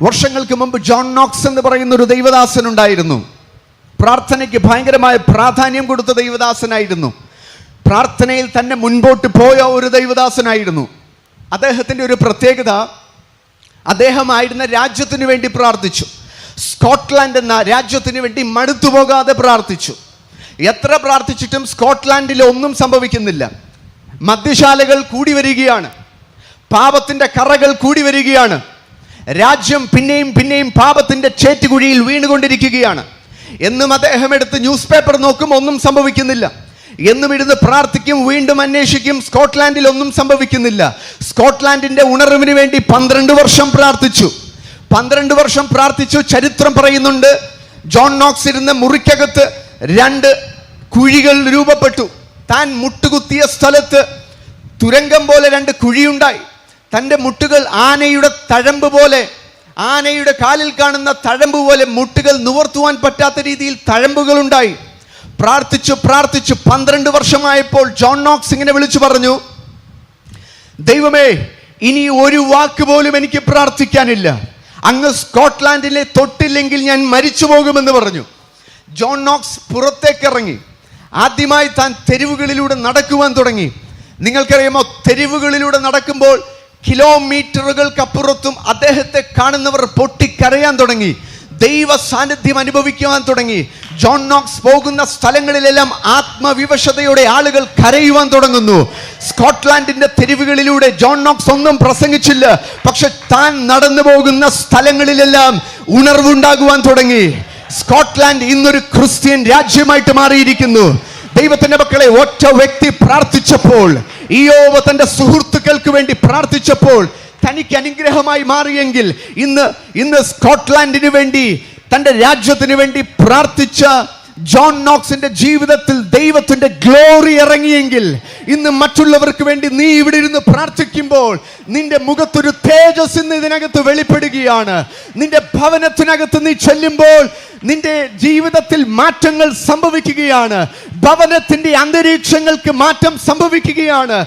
വർഷങ്ങൾക്ക് മുമ്പ് John Knox എന്ന് പറയുന്ന ഒരു ദൈവദാസൻ ഉണ്ടായിരുന്നു പ്രാർത്ഥനയ്ക്ക് ഭയങ്കരമായ പ്രാധാന്യം കൊടുത്ത ദൈവദാസനായിരുന്നു. പ്രാർത്ഥനയിൽ തന്നെ മുൻപോട്ട് പോയ ഒരു ദൈവദാസനായിരുന്നു. അദ്ദേഹത്തിന്റെ ഒരു പ്രത്യേകത അദ്ദേഹമായിരുന്ന രാജ്യത്തിനു വേണ്ടി പ്രാർത്ഥിച്ചു. സ്കോട്ട്ലാൻഡ് എന്ന രാജ്യത്തിന് വേണ്ടി മടുത്തു പോകാതെ പ്രാർത്ഥിച്ചു. എത്ര പ്രാർത്ഥിച്ചിട്ടും സ്കോട്ട്ലാൻഡിൽ ഒന്നും സംഭവിക്കുന്നില്ല. മദ്യശാലകൾ കൂടി വരികയാണ്. പാപത്തിന്റെ കറകൾ കൂടി വരികയാണ്. രാജ്യം പിന്നെയും പിന്നെയും പാപത്തിന്റെ ചേറ്റുകുഴിയിൽ വീണുകൊണ്ടിരിക്കുകയാണ്. എന്നും അദ്ദേഹം എടുത്ത് ന്യൂസ് പേപ്പർ നോക്കും ഒന്നും സംഭവിക്കുന്നില്ല. എന്നും ഇരുന്ന് പ്രാർത്ഥിക്കും വീണ്ടും അന്വേഷിക്കും സ്കോട്ട്ലാൻഡിൽ ഒന്നും സംഭവിക്കുന്നില്ല. സ്കോട്ട്ലാൻഡിന്റെ ഉണർവിന് വേണ്ടി പന്ത്രണ്ട് വർഷം പ്രാർത്ഥിച്ചു. പന്ത്രണ്ട് വർഷം പ്രാർത്ഥിച്ചു ചരിത്രം പറയുന്നുണ്ട്. ജോൺ നോക്സ് ഇരുന്ന മുറിക്കകത്ത് രണ്ട് കുഴികൾ രൂപപ്പെട്ടു. താൻ മുട്ടുകുത്തിയ സ്ഥലത്ത് തുരങ്കം പോലെ രണ്ട് കുഴിയുണ്ടായി. തന്റെ മുട്ടുകൾ ആനയുടെ തഴമ്പ് പോലെ ആനയുടെ കാലിൽ കാണുന്ന തഴമ്പ് പോലെ മുട്ടുകൾ നിവർത്തുവാൻ പറ്റാത്ത രീതിയിൽ തഴമ്പുകളുണ്ടായി. പ്രാർത്ഥിച്ചു പ്രാർത്ഥിച്ചു. പന്ത്രണ്ട് വർഷമായപ്പോൾ ജോൺ നോക്സ് ഇങ്ങനെ വിളിച്ചു പറഞ്ഞു ദൈവമേ ഇനി ഒരു വാക്ക് പോലും എനിക്ക് പ്രാർത്ഥിക്കാനില്ല. അങ്ങ് സ്കോട്ട്ലാൻഡിലെ തൊട്ടില്ലെങ്കിൽ ഞാൻ മരിച്ചു പോകുമെന്ന് പറഞ്ഞു. ജോൺ നോക്സ് പുറത്തേക്ക് ഇറങ്ങി ആദ്യമായി താൻ തെരുവുകളിലൂടെ നടക്കുവാൻ തുടങ്ങി. നിങ്ങൾക്കറിയാമോ തെരുവുകളിലൂടെ നടക്കുമ്പോൾ കിലോമീറ്ററുകൾക്കപ്പുറത്തും അദ്ദേഹത്തെ കാണുന്നവർ പൊട്ടിക്കരയാൻ തുടങ്ങി. ദൈവ സാന്നിധ്യം അനുഭവിക്കുവാൻ തുടങ്ങി. ജോൺ നോക്സ് പോകുന്ന സ്ഥലങ്ങളിലെല്ലാം ആത്മവിവശതയോടെ ആളുകൾ കരയുവാൻ തുടങ്ങുന്നു. സ്കോട്ട്ലാൻഡിന്റെ തെരുവുകളിലൂടെ ജോൺ നോക്സ് ഒന്നും പ്രസംഗിച്ചില്ല. പക്ഷെ താൻ നടന്നു പോകുന്ന സ്ഥലങ്ങളിലെല്ലാം ഉണർവുണ്ടാകുവാൻ തുടങ്ങി. സ്കോട്ട്ലാൻഡ് ഇന്നൊരു ക്രിസ്ത്യൻ രാജ്യമായിട്ട് മാറിയിരിക്കുന്നു. ദൈവത്തിന്റെ മക്കളെ ഒറ്റ വ്യക്തി പ്രാർത്ഥിച്ചപ്പോൾ ഈയോവ തന്റെ സുഹൃത്തുക്കൾക്ക് വേണ്ടി പ്രാർത്ഥിച്ചപ്പോൾ തനിക്ക് അനുഗ്രഹമായി മാറിയെങ്കിൽ ഇന്ന് ഇന്ന് സ്കോട്ട്ലാൻഡിന് വേണ്ടി തന്റെ രാജ്യത്തിന് വേണ്ടി പ്രാർത്ഥിച്ച ജോൺ നോക്സിന്റെ ജീവിതത്തിൽ ദൈവത്തിന്റെ ഗ്ലോറി ഇറങ്ങിയെങ്കിൽ ഇന്ന് മറ്റുള്ളവർക്ക് വേണ്ടി നീ ഇവിടെ ഇരുന്ന് പ്രാർത്ഥിക്കുമ്പോൾ നിന്റെ മുഖത്തൊരു തേജസ് ഇന്ന് ഇതിനകത്ത് വെളിപ്പെടുകയാണ്. നിന്റെ ഭവനത്തിനകത്ത് നീ ചെല്ലുമ്പോൾ നിന്റെ ജീവിതത്തിൽ മാറ്റങ്ങൾ സംഭവിക്കുകയാണ്. ഭവനത്തിന്റെ അന്തരീക്ഷങ്ങൾക്ക് മാറ്റം സംഭവിക്കുകയാണ്.